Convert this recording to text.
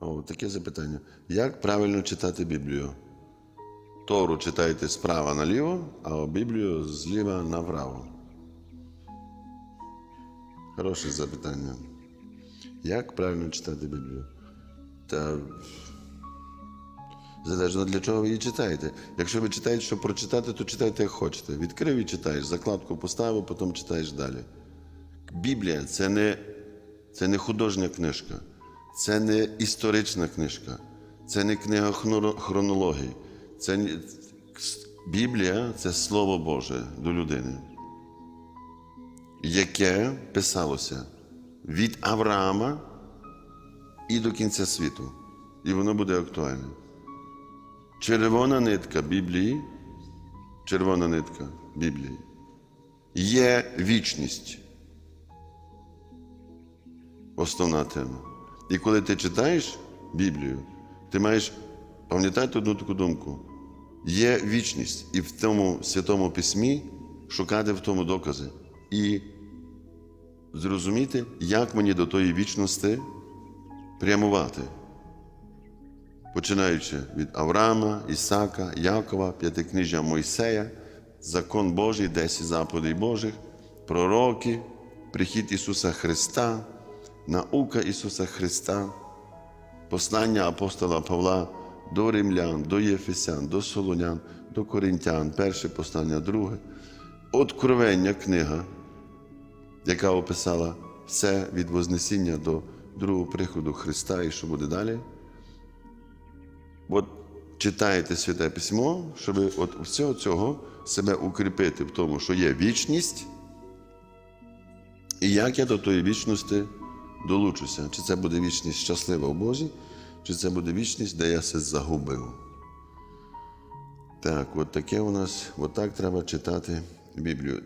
О, таке запитання. Як правильно читати Біблію? Тору читайте справа наліво, а Біблію зліва направо. Хороше запитання. Як правильно читати Біблію? Та залежно для чого ви її читаєте. Якщо ви читаєте, щоб прочитати, то читайте як хочете. Відкрив і читаєш, закладку поставив, потім читаєш далі. Біблія це не, це не художня книжка, це не історична книжка, це не книга хронології. Це не- Біблія це Слово Боже до людини, яке писалося від Авраама і до кінця світу. І воно буде актуальне. Червона нитка Біблії, червона нитка Біблії є вічність. Основна тема. І коли ти читаєш Біблію, ти маєш пам'ятати одну таку думку. Є вічність, і в тому святому письмі шукати в тому докази. І зрозуміти, як мені до тої вічності прямувати. Починаючи від Авраама, Ісака, Якова, п'ятикнижжя Мойсея, закон Божий, десять заповідей Божих, пророки, прихід Ісуса Христа, наука Ісуса Христа, послання апостола Павла до римлян, до Єфесян, до Солонян, до Коринтян, перше послання, друге, Откровення книга, яка описала все від Вознесіння до другого приходу Христа. І що буде далі. От читаєте Святе Письмо, щоб от всього цього себе укріпити в тому, що є вічність, і як я до тої вічності долучуся. Чи це буде вічність щаслива в Бозі, чи це буде вічність, де я се загубив. Так, от таке у нас, от треба читати Біблію.